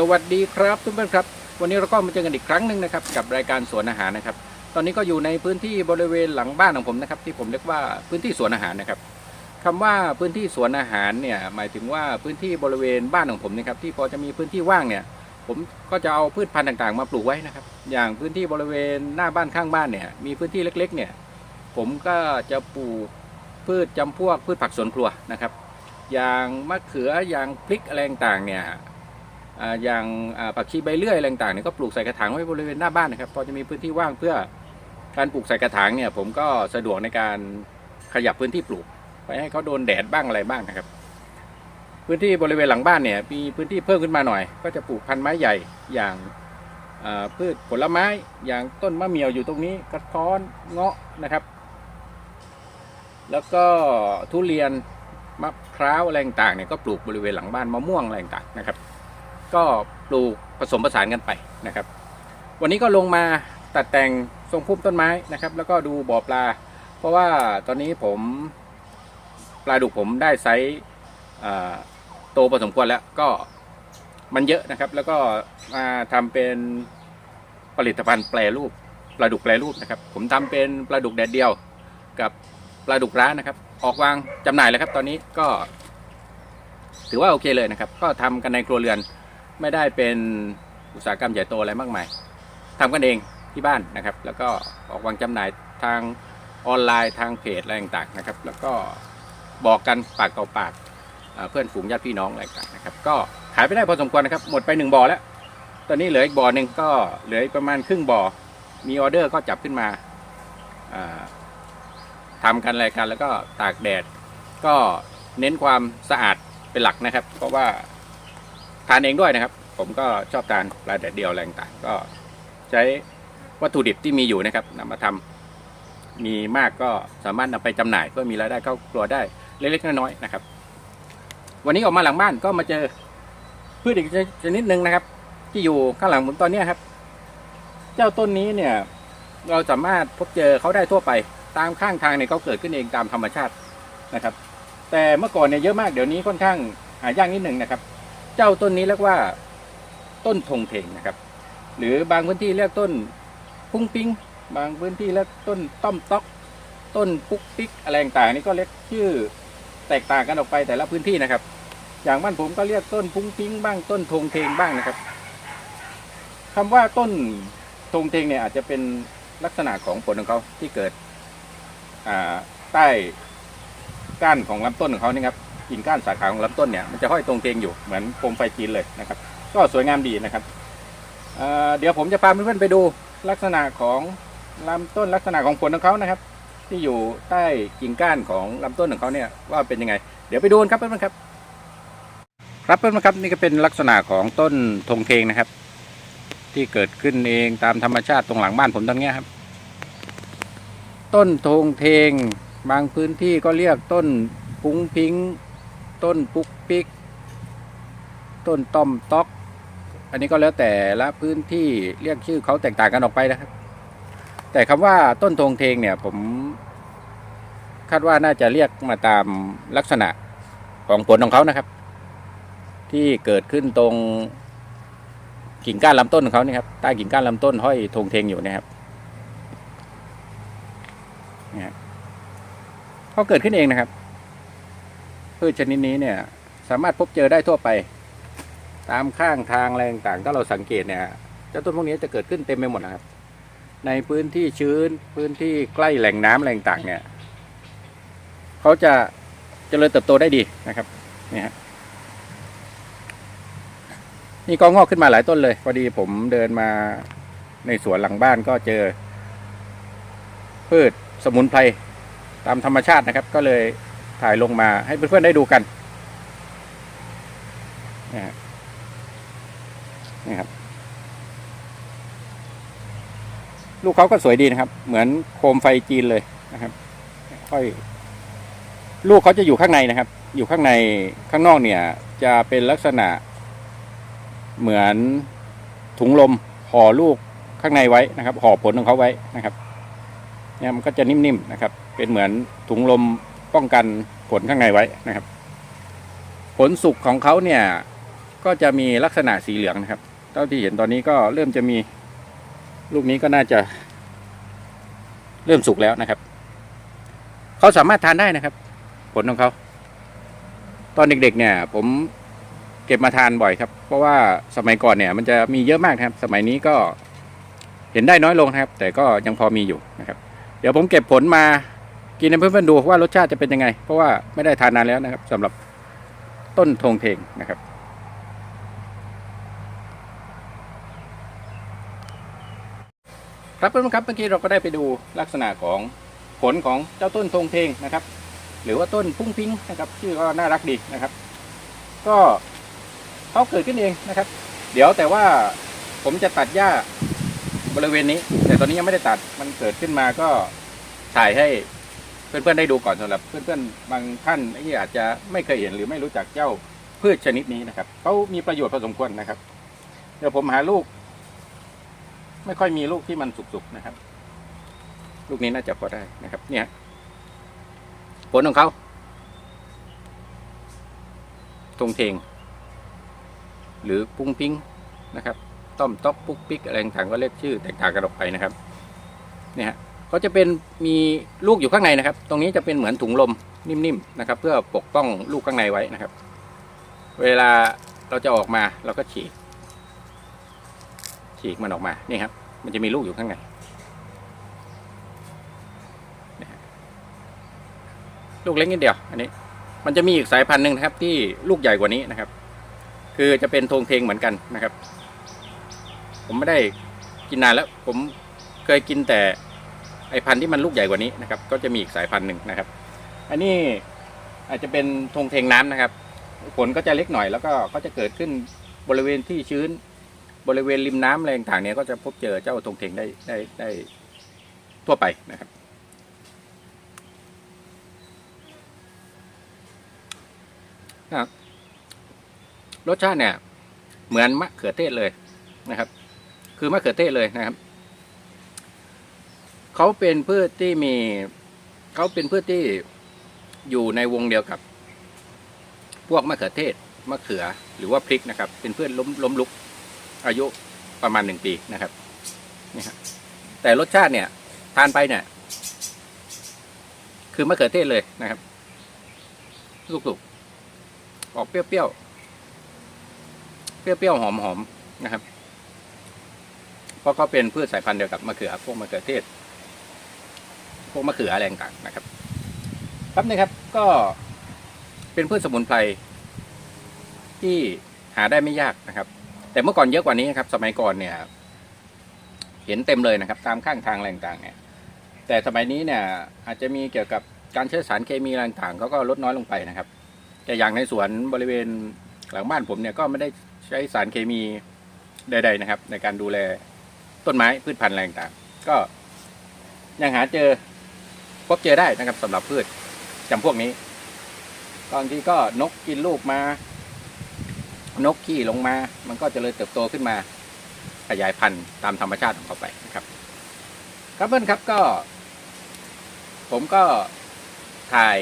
สวัสดีครับทุกท่านครับ วันนี้เราก็มาเจอกันอีกครั้งหนึ่งนะครับกับรายการสวนอาหารนะครับ ตอนนี้ก็อยู่ในพื้นที่บริเวณหลังบ้านของผมนะครับที่ผมเรียกว่าพื้นที่สวนอาหารนะครับคำว่าพื้นที่สวนอาหารเนี่ยหมายถึงว่าพื้นที่บริเวณบ้านของผมนะครับที่พอจะมีพื้นที่ว่างเนี่ยผมก็จะเอาพืชพันธุ์ต่างๆ มาปลูกไว้นะครับ อย่างพื้นที่บริเวณหน้าบ้านข้างบ้านเนี่ยมีพื้นที่เล็กๆเนี่ยผมก็จะปลูกพืชจำพวกพืชผักสวนครัวนะครับ อย่างมะเขืออย่างพริกอะไรต่างๆเนี่ย อย่างอ่าผักชีใบเลื่อยอะไรต่างๆเนี่ยก็ปลูกใส่กระถางไว้บริเวณหน้าบ้านนะครับพอจะมีพื้นที่ว่างเพื่อการปลูกใส่กระถางเนี่ยผมก็สะดวกในการขยับพื้นที่ปลูก ไปให้เขาโดนแดดบ้างอะไรบ้างนะครับ พื้นที่บริเวณหลังบ้านเนี่ยมีพื้นที่เพิ่มขึ้นมาหน่อย ก็จะปลูกพันธุ์ไม้ใหญ่อย่างพืชผลไม้อย่างต้นมะเหมี่ยวอยู่ตรงนี้กระท้อนเงาะนะครับ แล้วก็ทุเรียนมะพร้าวอะไรต่างเนี่ยก็ปลูกบริเวณหลังบ้านมะม่วงอะไรต่างนะครับ ก็ปลูกผสมผสานกันไปนะครับ วันนี้ก็ลงมาตัดแต่งทรงพุ่มต้นไม้นะครับ แล้วก็ดูบ่อปลา เพราะว่าตอนนี้ผมปลาดุกผมได้ไซส์โตพอสมควรแล้วก็มันเยอะนะครับ แล้วก็มาทำเป็นผลิตภัณฑ์แปรรูปปลาดุกแปรรูปนะครับ ผมทำเป็นปลาดุกแดดเดียวกับปลาดุกร้านนะครับ ออกวางจำหน่ายแล้วครับ ตอนนี้ก็ ถือว่าโอเคเลยนะครับ ก็ทำกันในครัวเรือน ไม่ได้เป็นอุตสาหกรรมใหญ่โตอะไรมากมายทำกันเองที่บ้านนะครับ แล้วก็ออกวางจำหน่ายทางออนไลน์ทางเพจอะไรต่างๆนะครับ แล้วก็บอกกันปากต่อปากเพื่อนฝูงญาติพี่น้องอะไรต่างนะครับ ก็ขายไปได้พอสมควรนะครับ หมดไปหนึ่งบ่อแล้ว ตอนนี้เหลืออีกบ่อหนึ่งก็เหลืออีกประมาณครึ่งบ่อ มีออเดอร์ก็จับขึ้นมาอ่าทำกันอะไรกันแล้วก็ตากแดด ก็เน้นความสะอาดเป็นหลักนะครับ เพราะว่า ทานเองด้วยนะครับ ผมก็ชอบทานปลาแดดเดียวอะไรต่างก็ใช้วัตถุดิบที่มีอยู่นะครับนำมาทำมีมากก็สามารถนำไปจำหน่ายเพื่อมีรายได้เข้าครัวได้เล็กๆน้อยๆนะครับ วันนี้ออกมาหลังบ้านก็มาเจอพืชอีกชนิดหนึ่งนะครับ ที่อยู่ข้างหลังผมตอนเนี้ครับ เจ้าต้นนี้เนี่ย เราสามารถพบเจอเขาได้ทั่วไปตามข้างทางเนี่ยเขาเกิดขึ้นเองตามธรรมชาตินะครับ แต่เมื่อก่อนเนี่ยเยอะมากเดี๋ยวนี้ค่อนข้างหายากนิดหนึ่งนะครับ เจ้าต้นนี้เรียกว่าต้นธงเถงนะครับ หรือบางพื้นที่เรียกต้นพุ้งปิ้งบางพื้นที่เรียกต้นต้อมต๊อก ต้นปุ๊กปิ๊กอะไรต่างๆนี่ก็เรียกชื่อแตกต่างกันออกไปแต่ละพื้นที่นะครับ อย่างบ้านผมก็เรียกต้นพุ้งปิ้งบ้างต้นธงเทงบ้างนะครับคำว่าต้นธงเทงเนี่ยอาจจะเป็นลักษณะของผลของเขาที่เกิดใต้ก้านของลำต้นของเขานี่ครับ กิ่งก้านสาขาของลำต้นเนี่ยมันจะห้อยตรงเตงอยู่เหมือนโคมไฟจีนเลยนะครับ ก็สวยงามดีนะครับเเดี๋ยวผมจะพาเพื่อนๆไปดูลักษณะของลำต้นลักษณะของผลของเขานะครับ ที่อยู่ใต้กิ่งก้านของลำต้นของเขาเนี่ยว่าเป็นยังไง เดี๋ยวไปดูกันครับเพื่อนๆครับ ครับเพื่อนๆครับนี่ก็เป็นลักษณะของต้นธงเทงนะครับ ที่เกิดขึ้นเองตามธรรมชาติตรงหลังบ้านผมตรงนี้ครับ ต้นธงเทงบางพื้นที่ก็เรียกต้นพุ้งพิง ต้นปุกปิกต้นต้อมต๊อก อันนี้ก็แล้วแต่ละพื้นที่เรียกชื่อเขาแตกต่างกันออกไปนะครับ แต่คำว่าต้นธงเทงเนี่ย ผม คาดว่าน่าจะเรียกมาตามลักษณะของผลของเขานะครับ ที่เกิดขึ้นตรงกิ่งก้านลำต้นของเขานี่ครับใต้กิ่งก้านลำต้นห้อยธงเทงอยู่นะครับนี่ครับเขาเกิดขึ้นเองนะครับ พืชชนิดนี้เนี่ย สามารถพบเจอได้ทั่วไป ตามข้างทางอะไรต่างๆถ้าเราสังเกตเนี่ยเจ้าต้นพวกนี้จะเกิดขึ้นเต็มไปหมดนะครับ ในพื้นที่ชื้นพื้นที่ใกล้แหล่งน้ำอะไรต่างๆเนี่ยเขาจะเจริญเติบโตได้ดีนะครับนี่ฮะนี่ก็งอกขึ้นมาหลายต้นเลยพอดีผมเดินมาในสวนหลังบ้านก็เจอ พืชสมุนไพรตามธรรมชาตินะครับ ก็เลย ถ่ายลงมาให้เพื่อนๆได้ดูกันนี่ครับ ลูกเขาก็สวยดีนะครับ เหมือนโคมไฟจีนเลยนะครับ ค่อย ลูกเขาจะอยู่ข้างในนะครับ อยู่ข้างในข้างนอกเนี่ย จะเป็นลักษณะ เหมือนถุงลมห่อลูกข้างในไว้นะครับห่อผลของเขาไว้นะครับเนี่ยมันก็จะนิ่มๆนะครับ เป็นเหมือนถุงลม ป้องกันผลข้างในไว้นะครับ ผลสุกของเขาเนี่ยก็จะมีลักษณะสีเหลืองนะครับ เท่าที่เห็นตอนนี้ก็เริ่มจะมีลูกนี้ก็น่าจะ เริ่มสุกแล้วนะครับเขาสามารถทานได้นะครับ ผลของเขาตอนเด็กๆเนี่ย ผมเก็บมาทานบ่อยครับ เพราะว่าสมัยก่อนเนี่ย มันจะมีเยอะมากนะครับ สมัยนี้ก็เห็นได้น้อยลงนะครับ แต่ก็ยังพอมีอยู่นะครับ เดี๋ยวผมเก็บผลมา กินให้เพื่อนๆดูว่ารสชาติจะเป็นยังไง เพราะว่าไม่ได้ทานนานแล้วนะครับสำหรับต้นทงเทงนะครับครับเพื่อนๆครับเมื่อกี้เราก็ได้ไปดูลักษณะของผลของเจ้าต้นทงเทงนะครับ หรือว่าต้นพุ่งพิงนะครับชื่อก็น่ารักดีนะครับ ก็เขาเกิดขึ้นเองนะครับ เดี๋ยวแต่ว่าผมจะตัดหญ้าบริเวณนี้ แต่ตอนนี้ยังไม่ได้ตัดมันเกิดขึ้นมาก็ถ่ายให้ เพื่อนๆได้ดูก่อนสำหรับเพื่อนๆบางท่านที่อาจจะไม่เคยเห็นหรือไม่รู้จักเจ้าพืชชนิดนี้นะครับเขามีประโยชน์พอสมควรนะครับ เดี๋ยวผมหาลูก ไม่ค่อยมีลูกที่มันสุกๆนะครับ ลูกนี้น่าจะพอได้นะครับ เนี่ย ผลของเขาทงเทง หรือปุ้งปิ้งนะครับ ต้อมต๊อกปุ๊กปิ๊กอะไรต่างก็เรียกชื่อแตกต่างกันออกไปนะครับ เนี่ยฮะ ก็จะเป็นมีลูกอยู่ข้างในนะครับ ตรงนี้จะเป็นเหมือนถุงลมนิ่มๆนะครับ เพื่อปกป้องลูกข้างในไว้นะครับ เวลาเราจะออกมาเราก็ฉีก ฉีกมันออกมานี่ครับ มันจะมีลูกอยู่ข้างในลูกเล็กนิดเดียว อันนี้ มันจะมีอีกสายพันธุ์หนึ่งนะครับ ที่ลูกใหญ่กว่านี้นะครับ คือจะเป็นธงเทงเหมือนกันนะครับ ผมไม่ได้กินนานแล้ว ผมเคยกินแต่ ไอพันธุ์ที่มันลูกใหญ่กว่านี้นะครับก็จะมีอีกสายพันธุ์หนึ่งนะครับ อันนี้อาจจะเป็นธงเทงน้ำนะครับ ผลก็จะเล็กหน่อยแล้วก็ก็จะเกิดขึ้นบริเวณที่ชื้น บริเวณริมน้ำอะไรต่างๆเนี่ยก็จะพบเจอเจ้าธงเทงได้ได้ได้ทั่วไปนะครับนะครับรสชาติเนี่ยเหมือนมะเขือเทศเลยนะครับ คือมะเขือเทศเลยนะครับ เขาเป็นพืชที่มี เขาเป็นพืชที่อยู่ในวงเดียวกับ พวกมะเขือเทศมะเขือหรือว่าพริกนะครับ เป็นพืชล้มล้มลุก อายุประมาณหนึ่งปีนะครับนี่ครับแต่รสชาติเนี่ย ทานไปเนี่ย คือมะเขือเทศเลยนะครับลูกๆออกเปรี้ยวๆเปรี้ยวๆหอมๆนะครับ เพราะก็เป็นพืชสายพันธุ์เดียวกับมะเขือพวกมะเขือเทศ วกมะเขืออะไรต่างๆนะครับครับนะครับก็เป็นพืชสมุนไพรที่หาได้ไม่ยากนะครับ แต่เมื่อก่อนเยอะกว่านี้ครับ สมัยก่อนเนี่ย เห็นเต็มเลยนะครับ ตามข้างทางอะไรต่างๆเนี่ย แต่สมัยนี้เนี่ย อาจจะมีเกี่ยวกับการใช้สารเคมีอะไรต่างๆเขาก็ลดน้อยลงไปนะครับ แต่อย่างในสวนบริเวณหลังบ้านผมเนี่ยก็ไม่ได้ใช้สารเคมีใด ๆนะครับ ในการดูแลต้นไม้พืชพันธุ์อะไรต่างๆก็ยังหาเจอ พบเจอได้นะครับสำหรับพืชจำพวกนี้บางทีก็นกกินลูกมา นกขี้ลงมา มันก็เจะเลยเติบโตขึ้นมา ขยายพันธุ์ตามธรรมชาติของเขาไปนะครับ ครับเพื่อนครับก็ ผมก็ถ่าย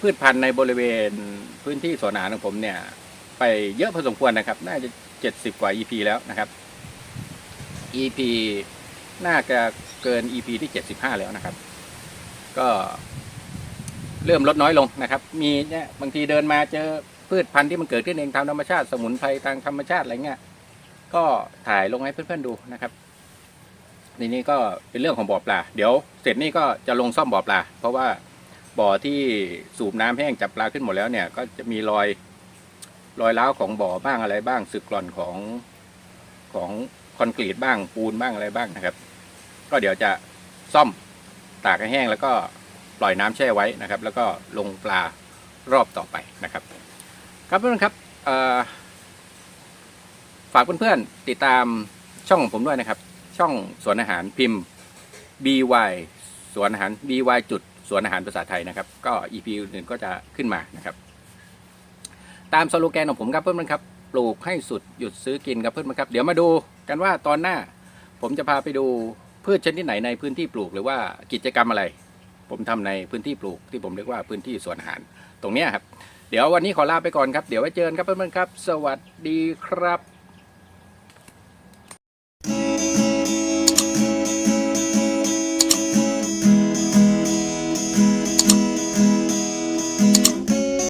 พืชพันธุ์ในบริเวณพื้นที่สวนอาหารของผมเนี่ย ไปเยอะพอสมควรนะครับ น่าจะเจ็ดสิบกว่า EP แล้วนะครับ EP น่าจะเกิน EP ที่เจ็ดสิบห้าแล้วนะครับ ก็เริ่มลดน้อยลงนะครับ มีเนี่ยบางทีเดินมาเจอพืชพันธุ์ที่มันเกิดขึ้นเองตามธรรมชาติสมุนไพรทางธรรมชาติอะไรเงี้ยก็ถ่ายลงให้เพื่อนๆดูนะครับทีนี้ก็เป็นเรื่องของบ่อปลา เดี๋ยวเสร็จนี่ก็จะลงซ่อมบ่อปลา เพราะว่าบ่อที่สูบน้ำแห้งจับปลาขึ้นหมดแล้วเนี่ย ก็จะมีรอยรอยร้าวของบ่อบ้างอะไรบ้างสึกกร่อนของของคอนกรีตบ้างปูนบ้างอะไรบ้างนะครับ ก็เดี๋ยวจะซ่อม ตากให้แห้งแล้วก็ปล่อยน้ำแช่ไว้นะครับ แล้วก็ลงปลารอบต่อไปนะครับ ครับเพื่อนๆครับฝากเพื่อนๆติดตามช่องของผมด้วยนะครับ ช่องสวนอาหารพิมพ์ by สวนอาหาร by จุดสวนอาหารภาษาไทยนะครับ ก็ EP อื่นๆก็จะขึ้นมานะครับ ตามสโลแกนของผมครับเพื่อนๆครับปลูกให้สุดหยุดซื้อกินครับเพื่อนๆครับ เดี๋ยวมาดูกันว่าตอนหน้าผมจะพาไปดู พืชชนิดไหนในพื้นที่ปลูกหรือว่ากิจกรรมอะไร ผมทำในพื้นที่ปลูกที่ผมเรียกว่าพื้นที่สวนอาหาร ตรงนี้ครับ เดี๋ยววันนี้ขอลาไปก่อนครับ เดี๋ยวไว้เจอกันครับเพื่อนๆครับ สวัสดีครับ